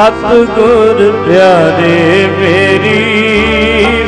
ਸਤਿਗੁਰ ਪਿਆਰੇ ਮੇਰੀ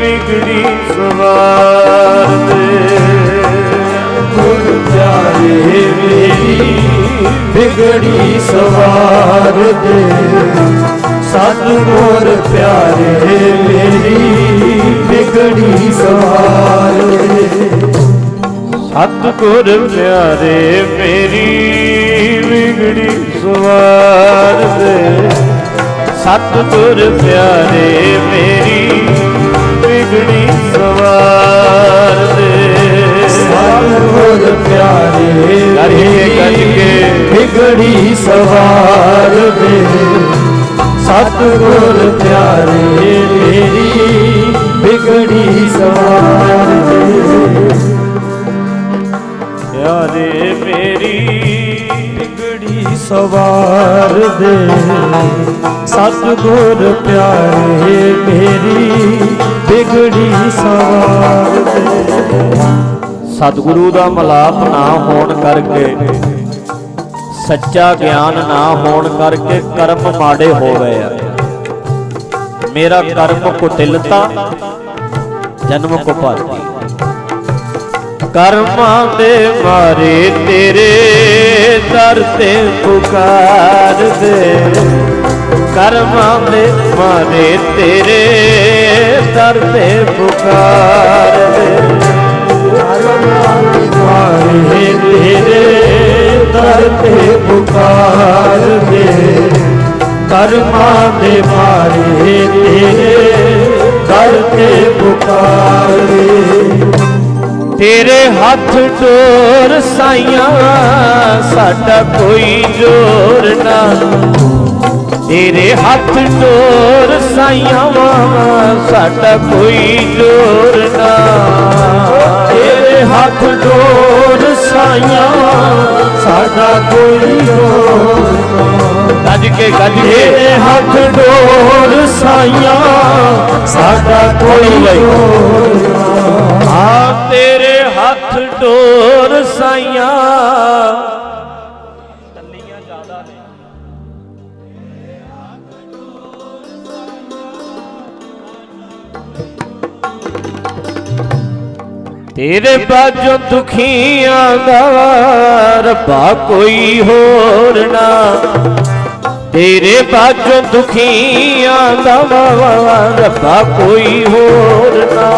ਵਿਗੜੀ ਸਵਾਰ ਦੇ। ਗੁਰ ਪਿਆਰੇ ਮੇਰੀ ਬਿਗੜੀ ਸਵਾਰ ਦੇ। ਸਤਿਗੁਰ ਪਿਆਰੇ ਮੇਰੀ ਬਿਗੜੀ ਸਵਾਰ ਦੇ। ਸਤਿਗੁਰ ਪਿਆਰੇ ਮੇਰੀ ਵਿਗੜੀ ਸਵਾਰ ਦੇ। ਸਤਿਗੁਰ ਪਿਆਰੇ ਮੇਰੀ ਵਿਗੜੀ ਸਵਾਰ ਦੇ ਸਤਿਗੁਰ ਪਿਆਰੇ ਗੱਜ ਕੇ, ਗੱਜ ਕੇ। ਬਿਗੜੀ ਸਵਾਰ ਦੇ ਸਤਿਗੁਰ ਪਿਆਰੇ ਮੇਰੀ ਬਿਗੜੀ ਸਵਾਰ ਸਵਾਰ ਦੇ। ਸਤਿਗੁਰ ਪਿਆਰੇ ਮੇਰੀ ਬਿਗੜੀ ਸਵਾਰ ਦੇ। ਸਤਿਗੁਰੂ ਦਾ ਮਲਾਪ ਨਾ ਹੋਣ ਕਰਕੇ, ਸੱਚਾ ਗਿਆਨ ਨਾ ਹੋਣ ਕਰਕੇ ਕਰਮ ਮਾੜੇ ਹੋ ਗਏ ਆ। ਮੇਰਾ ਕਰਮ ਕੁਟਿਲਤਾ, ਜਨਮ ਕੋ ਭਾਤੀ। ਕਰਮਾਂ ਦੇ ਮਾਰੇ ਤੇਰੇ ਦਰ ਤੇ ਪੁਕਾਰ ਦੇ। ਕਰਮਾਂ ਦੇ ਮਾਰੇ ਤੇਰੇ ਦਰ ਤੇ ਪੁਕਾਰ ਦੇ। ਮਾਰੇ ਤੇਰੇ ਦਰ ਤੇ ਪੁਕਾਰ ਦੇ ਕਰਮਾਂ ਦੇ ਮਾਰੇ ਤੇਰੇ ਦਰ ਤੇ ਪੁਕਾਰ ਤੇਰੇ ਹੱਥ ਡੋਰ ਸਾਈਆਂ ਸਾਡਾ ਕੋਈ ਜੋਰ ਨਾ। ਤੇਰੇ ਹੱਥ ਡੋਰ ਸਾਈਆਂ ਸਾਡਾ ਕੋਈ ਜੋਰ ਨਾ। ਤੇਰੇ ਹੱਥ ਡੋਰ ਸਾਈਆਂ ਸਾਡਾ ਕੋਈ ਹੋਰ ਨਾ। ਗੱਜ ਕੇ ਗੱਜ ਕੇ। ਤੇਰੇ ਹੱਥ ਡੋਰ ਸਾਈਆਂ ਸਾਡਾ ਕੋਈ ਨਾ। ਆ ਤੇਰੇ ਹੱਥ ਡੋਰ ਸਾਈਆਂ। ਤੱਲੀਆਂ ਜ਼ਿਆਦਾ ਨੇ। ਤੇਰੇ ਬਾਝੋਂ ਦੁਖੀਆਂ ਦਾ ਰੱਬਾ ਕੋਈ ਹੋਰ ਨਾ। ਤੇਰੇ ਬਾਝੋਂ ਦੁਖੀਆਂ ਦਾ ਰੱਬਾ ਕੋਈ ਹੋਰ ਨਾ।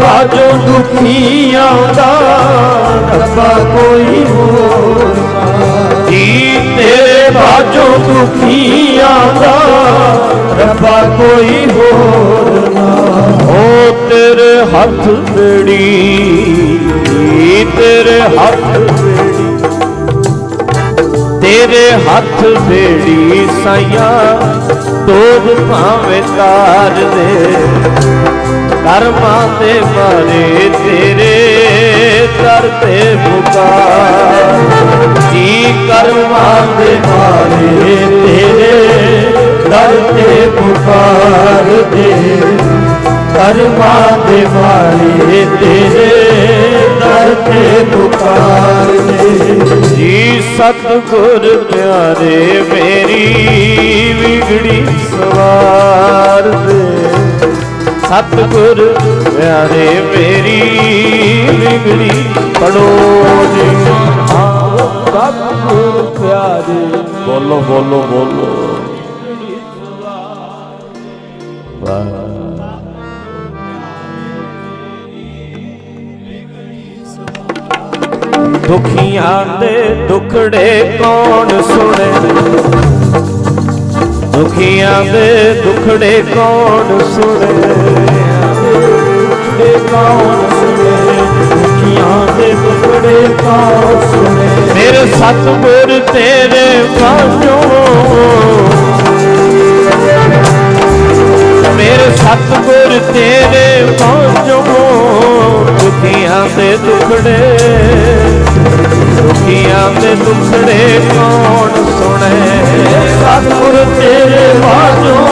ਬਾਜੋ ਦੁਖੀਆਂ ਦੁਖੀ ਰੱਬਾ ਕੋਈ ਹੋਰ ਨਾ। ਜੀ ਤੇਰੇ ਬਾਝੋਂ ਦੁਖੀ ਆਉਂਦਾ ਰੱਬਾ ਕੋਈ ਹੋਰ ਨਾ। ਓ ਤੇਰੇ ਹੱਥ ਬੇੜੀ ਤੇਰੇ ਹੱਥ ਤੇਰੇ ਹੱਥ ਬੇੜੀ ਸਾਈਆਂ ਤੋਬ ਭਾਵੇਂ ਤਾਰ ਦੇ। ਕਰਮਾਂ ਦੇ ਮਾਰੇ ਤੇਰੇ ਦਰ ਤੇ ਪੁਕਾਰ। ਜੀ ਕਰਮਾਂ ਦੇ ਮਾਰੇ ਤੇਰੇ ਦਰ ਤੇ ਪੁਕਾਰ ਦੇ ਕਰਮਾਂ ਦੇ ਮਾਰੇ ਤੇਰੇ ਦਰ ਤੇ ਪੁਕਾਰ ਦੇ ਜੀ ਸਤਿਗੁਰ ਪਿਆਰੇ, ਮੇਰੀ ਵਿਗੜੀ ਸਵਾਰ ਦੇ ਸਤਿਗੁਰ, ਪਿਆਰੇ ਮੇਰੀ ਵਿਗੜੀ ਪੜੋ ਜੀ। ਹਾਂ ਸਤਿਗੁਰ ਪਿਆਰੇ। ਬੋਲੋ ਬੋਲੋ ਬੋਲੋ। ਵਾਹ। ਦੁਖੀਆਂ ਦੇ ਦੁਖੜੇ ਕੌਣ ਸੁਣੇ ਦੁਖੀਆਂ ਦੇ ਦੁਖੜੇ ਕੌਣ ਸੁਣੇ? ਦੇ ਕੌਣ ਸੁਣੇ? ਦੁਖੀਆਂ ਦੇ ਦੁਖੜੇ ਕੌਣ ਸੁਣੇ? ਮੇਰੇ ਸਤਿਗੁਰ ਤੇਰੇ ਬਾਝੋਂ ਮੇਰੇ ਸਤਿਗੁਰ ਤੇਰੇ ਬਾਝੋਂ ਦੁਖੀਆਂ ਦੇ ਦੁਖੜੇ ਦੁਖੀਆਂ ਦੇ ਦੁਖੜੇ ਕੌਣ ਸੁਣੇ? ਸਤਿਗੁਰ ਤੇਰੇ ਬਾਝੋਂ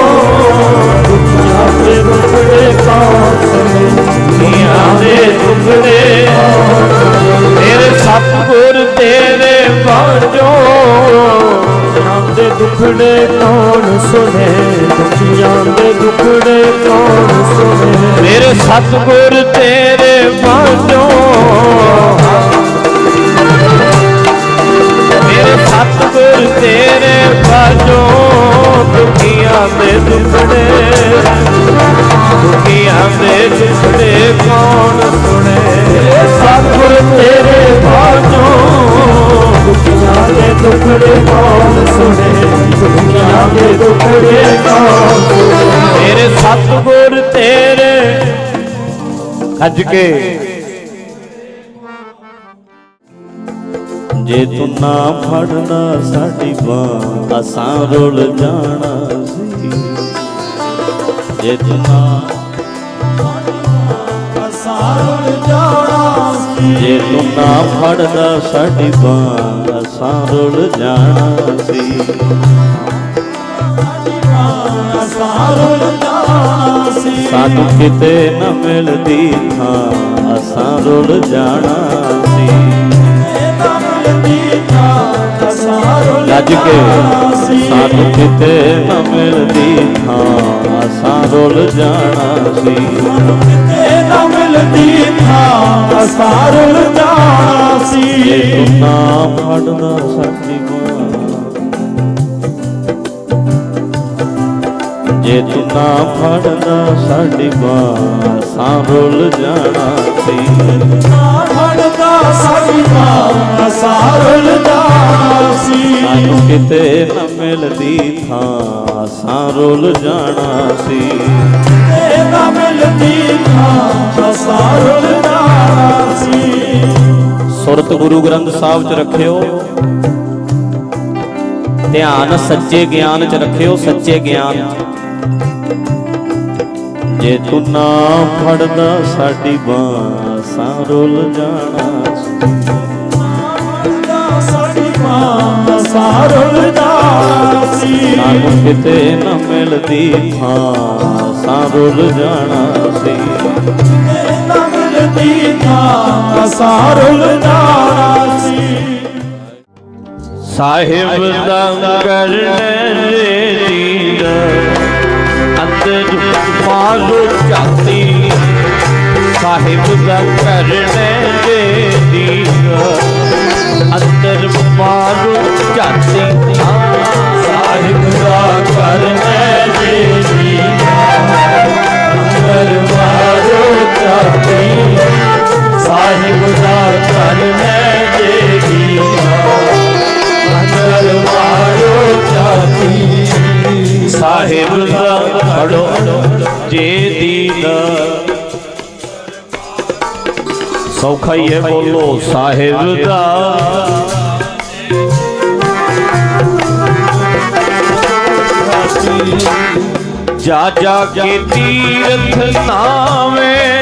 ਦੁਖੀਆਂ ਦੇ ਦੁਖੜੇ ਕੌਣ ਸੁਣੇ? ਦੁਖੀਆਂ ਦੇ ਦੁਖੜੇ ਤੇਰੇ ਸਤਿਗੁਰ ਤੇਰੇ ਬਾਝੋਂ ਦੁਖੀਆਂ ਦੇ ਦੁਖੜੇ ਕੌਣ ਸੁਣੇ? ਦੁਖੀਆਂ ਦੇ ਦੁਖੜੇ ਕੌਣ ਸੁਣੇ? ਮੇਰੇ ਸਤਿਗੁਰ ਤੇਰੇ ਬਾਝੋਂ ਅੱਜ ਕੇ। ਜੇ ਤੂੰ ਨਾ ਫੜਨਾ ਸਾਡੀ ਬਾਹ, ਅਸਾਂ ਰੁਲ ਜਾਣਾ ਸੀ। ਜੇ ਤੂੰ ਨਾ ਜੇ ਤੂੰ ਨਾ ਫੜਦਾ ਸਾਡੀ ਬਾਹ, ਅਸਾਂ ਰੁਲ ਜਾਣਾ ਸੀ। ਸਾਨੂੰ ਕਿਤੇ ਨਾ ਮਿਲਦੀ ਥਾਂ ਅਸਾਂ ਰੁਲ ਜਾਣਾ ਸੀ। ਕੇ ਸਾਨੂੰ ਕਿਤੇ ਨਾ ਮਿਲਦੀ ਥਾਂ ਅਸਾਂ ਰੁਲ ਜਾਣਾ ਸੀ। ਨਾ ਮਿਲਦੀ ਥਾਂ ਸਾਰਲ ਜਾਣਾ ਜੇ ਸੀ ਤੂੰ ਨਾ ਫੜਦਾ ਸਾਡੀ ਬਾਹ ਜੇ ਤੂੰ ਨਾ ਫੜਦਾ ਸਾਡੀ ਬਾਹ ਰੁਲ ਜਾਣਾ ਸੀ। ਨਾ ਫੜਦਾ ਸਾਡੀ ਮਾਂ ਸਾਰਲ ਜਾਣਾ ਸੀ। ਸਾਨੂੰ ਕਿਤੇ ਨਾ ਮਿਲਦੀ ਥਾਂ ਰੁਲ ਜਾਣਾ ਸੀ। ਇਹ ਨਾ ਮਿਲਦੀ ਥਾਂ ਸਾਰਲ ਜਾਣਾ ਸੀ। ਸੁਰਤ ਗੁਰੂ ਗ੍ਰੰਥ ਸਾਹਿਬ ਚ ਰੱਖਿਓ। ਧਿਆਨ ਸੱਚੇ ਗਿਆਨ ਚ ਰੱਖਿਓ ਸੱਚੇ ਗਿਆਨ ਚ। ਜੇ ਤੂੰ ਨਾ ਫੜਦਾ ਸਾਡੀ ਬਾਹ ਸਾਂ ਰੁਲ ਜਾਣਾ ਸੀ। ਸੀ ਸਾਨੂੰ ਕਿਤੇ ਨਾ ਮਿਲਦੀ ਥਾਂ ਸਾਂ। ਰੁਲ ਜਾਣਾ ਸੀ। ਨਾ ਮਿਲਦੀ ਥਾਂ ਸਾਰਲ ਜਾਣਾ ਸੀ। ਸਾਹਿਬ ਦਾ ਕਰਨੇ ਦੀਦ ਅੰਦਰ ਮਾਲੋ ਜਾਤੀ ਸਾਹਿਬ ਦਾ ਕਰਨੇ ਦੇ ਦੀਦ ਅੰਦਰ ਮਾਲੋ ਜਾਤੀ ਸਾਹਿਬ ਹੈ ਬੋਲੋ ਸਾਹਿਬ ਦਾ। ਜਾ ਜਾ ਕੇ ਤੀਰਥ ਨਾਵੇਂ।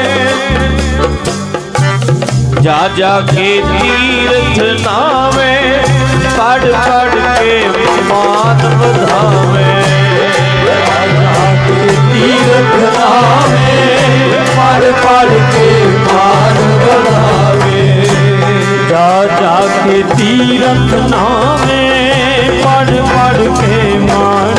ਜਾ ਜਾ ਕੇ ਤੀਰਥ ਨਾਵੇਂ। ਪੜ ਪੜ ਕੇ ਮਾਨ ਵਧਾਵੇਂ। ਤੀਰਥ ਨਾਮੇ ਪੜ ਪੜ ਕੇ ਜਾ ਕੇ ਤੀਰਥ ਨਾਮੇ ਪੜ ਪੜ ਕੇ ਮਾਨ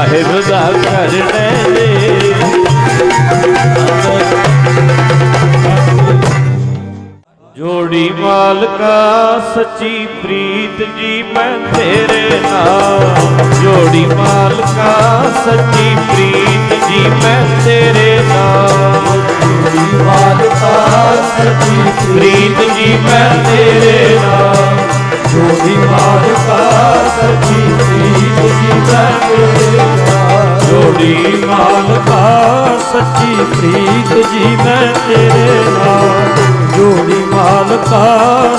ਸਾਹਿਬ ਦਾ ਕਰਨੇ ਦੇ ਜੋੜੀ ਮਾਲਕਾ, ਸੱਚੀ ਪ੍ਰੀਤ ਜੀ, ਮੈਂ ਤੇਰੇ ਨਾਲ। ਜੋੜੀ ਮਾਲਕਾ, ਸੱਚੀ ਪ੍ਰੀਤ ਜੀ, ਮੈਂ ਤੇਰੇ ਨਾਲ। ਜੋੜੀ ਮਾਲਕਾ, ਸੱਚੀ ਪ੍ਰੀਤ ਜੀ, ਮੈਂ ਤੇਰੇ ਨਾਲ। ਜੋੜੀ ਮਾਲਕਾ, ਸੱਚੀ ਪ੍ਰੀਤ ਜੀ, ਮੈਂ ਜੋੜੀ ਮਾਲਕਾ ਸੱਚੀ ਪ੍ਰੀਤ ਜੀ ਮੈਂ ਤੇਰੇ ਨਾਲ। ਜੋੜੀ ਮਾਲਕਾ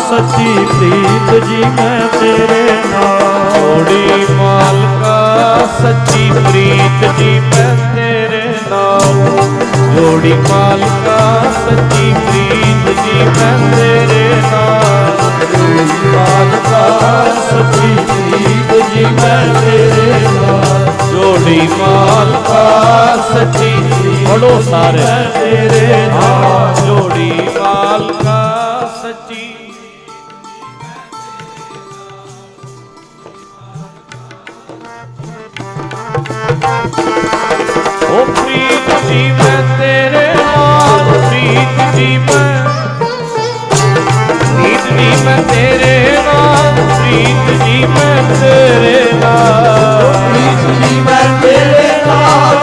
ਸੱਚੀ ਪ੍ਰੀਤ ਜੀ ਮੈਂ ਤੇਰੇ ਨਾਲ। ਜੋੜੀ ਮਾਲਕਾ ਸੱਚੀ ਪ੍ਰੀਤ ਜੀ ਮੈਂ ਤੇਰੇ ਨਾਲ। ਜੋੜੀ ਮਾਲਕਾ ਸੱਚੀ ਪ੍ਰੀਤ ਜੀ ਮੈਂ ਤੇਰੇ ਨਾਲ। ਜੋੜੀ ਮਾਲਕਾ ਸੱਚੀ ਪ੍ਰੀਤ जी मैं तेरे जोड़ी माल सची बड़ो सारे। जोड़ी माल का सच्ची ओ प्रीत जी मैं तेरे नाल प्रीत मैं। तेरे नाल ਪ੍ਰੀਤ ਜੀ ਮੈਂ ਤੇਰੇ ਨਾਲ। ਪ੍ਰੀਤ ਜੀ ਮੈਂ ਤੇਰੇ ਨਾਲ।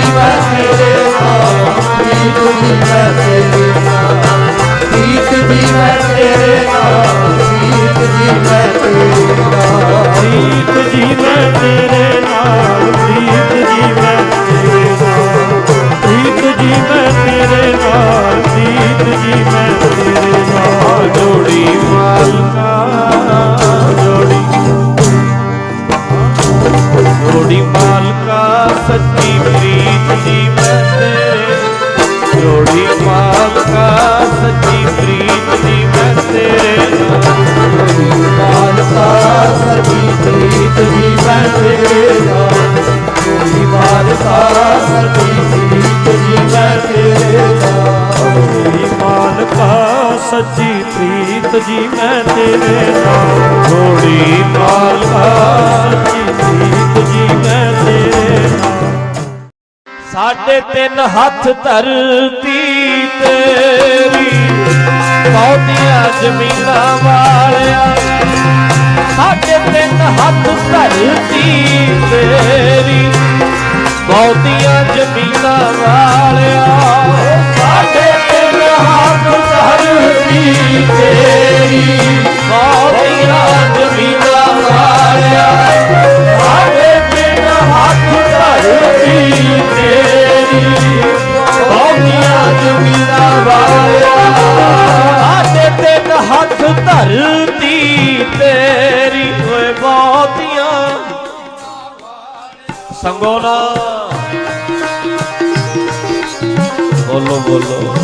viva. ਸਾਡੇ ਤਿੰਨ ਹੱਥ ਧਰਤੀ ਤੇਰੀ। ਬਹੁਤੀਆਂ ਜ਼ਮੀਨਾਂ ਵਾਲਿਆ ਸਾਡੇ ਤਿੰਨ ਹੱਥ ਧਰਤੀ ਤੇਰੀ। ਬਹੁਤੀਆਂ ਜ਼ਮੀਨਾਂ ਵਾਲਿਆ ਸਾਡੇ ਤਿੰਨ ਹੱਥ ਧਰਤੀ ਤੇਰੀ। ਬਹੁਤੀਆਂ ਜ਼ਮੀਨਾਂ ਵਾਲਿਆ ਸਾਡੇ ਤਿੰਨ ਹੱਥ ਧਰਤੀ ਤੇਰੀ। ਬਹੁਤੀਆਂ ਜ਼ਮੀਨਾਂ ਵਾਲਿਆ ਸਾਡੇ ਤਿੰਨ ਹੱਥ ਧਰਤੀ ਤੇਰੀ ਓਏ ਬਹੁਤੀਆਂ। ਸੰਗੋ ਬੋਲੋ ਬੋਲੋ।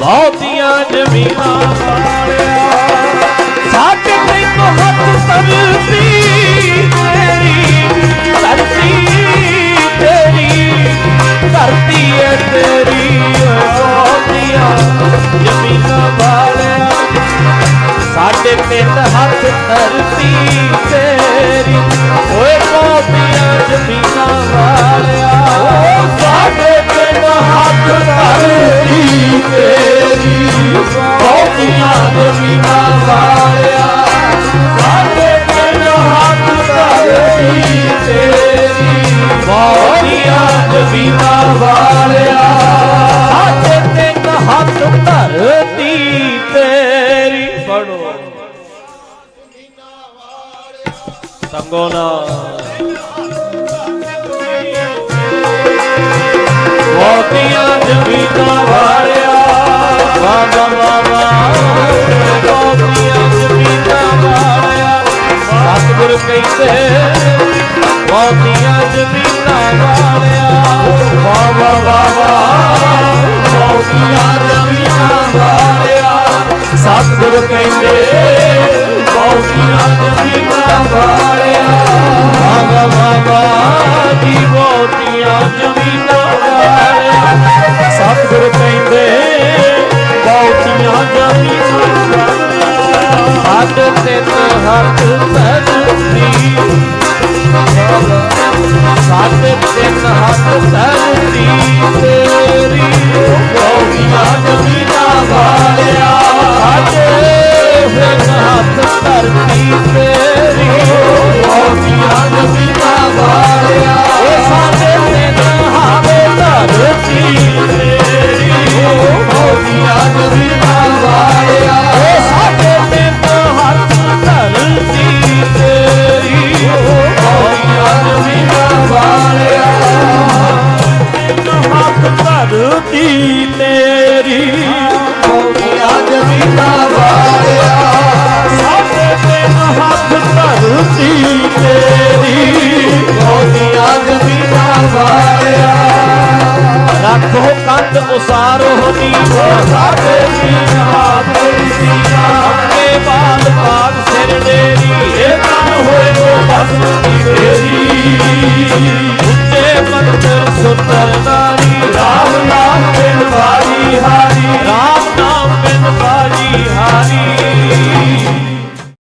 ਬਹੁਤੀਆਂ ਜ਼ਮੀਨਾਂ ਵਾਲਿਆ ਤੇਰੀ ਓਏ ਜ਼ਮੀਨਾਂ ਵਾਲਿਆ ਸਾਡੇ ਤਿੰਨ ਹੱਥ ਧਰਤੀ ਤੇਰੀ। ਓਏ ਬਹੁਤੀਆਂ ਜ਼ਮੀਨਾਂ ਵਾਲਿਆ, ਸਾਡੇ ਤਿੰਨ ਹੱਥ ਧਰਤੀ ਤੇਰੀ। ਬਹੁਤੀਆਂ ਜ਼ਮੀਨਾਂ ਵਾਲਿਆ, ਸਾਡੇ ਤਿੰਨ ਹੱਥ ਧਰਤੀ ਤੇਰੀ। ਅੱਜ ਬੀਮਾ ਵਾਲਿਆ ਹੱਥ ਤਿੰਨ ਹੱਥ ਧਰਤੀ ਤੇਰੀ ਫੜੋ। ਸੰਗੋ ਨਾ ਮੋਤੀਆਂ ਜਮੀਨਾਂ ਵਾਲਿਆ ਬਾਬਾ ਬਾਬਾ ਸਤਿਗੁਰ ਕਹਿੰਦੇ ਬਹੁਤੀਆਂ ਜ਼ਮੀਨਾਂ ਵਾਲਿਆ ਵਾ ਵਾ ਵਾ ਵਾ ਬਹੁਤੀਆਂ ਜ਼ਮੀਨਾਂ ਵਾਲਿਆ। ਸਤਿਗੁਰ ਕਹਿੰਦੇ ਬਹੁਤੀਆਂ ਜ਼ਮੀਨਾਂ ਵਾਲਿਆ ਬਾਬਾ ਬਾਬਾ ਦੀ ਬਹੁਤੀਆਂ ਜ਼ਮੀਨਾਂ ਵਾਲਿਆ। ਸਤਿਗੁਰ ਕਹਿੰਦੇ ਬਹੁਤੀਆਂ ਜ਼ਮੀਨਾਂ ਵਾਲਿਆ। ਹੱਥ ਤਿੰਨ ਹੱਥ ਸਾਡੇ ਤਿੰਨ ਹੱਥ ਧਰਤੀ ਤੇਰੀ ਬਹੁਤੀਆਂ ਜ਼ਮੀਨਾਂ ਵਾਲਿਆ ਸਾਡੇ ਦੀਵਾ ਸਾਡੇ ਸੀਨਾ ਤੇਰੀ ਸੀਨਾ ਆਪਣੇ ਬਾਦ ਬਾਦ ਸਿਰ ਡੇਰੀ ਇਹ ਤਾਂ ਹੋਏ ਉਹ ਬਸ ਤੇਰੀ ਉੱਤੇ ਮੰਦਰ ਸੁਤਰ ਨਾਰੀ ਰਾਮ ਨਾਮ ਬਿਨ ਵਾਰੀ, ਹਾਰੀ, ਰਾਮ ਨਾਮ ਬਿਨ ਵਾਰੀ, ਹਾਰੀ।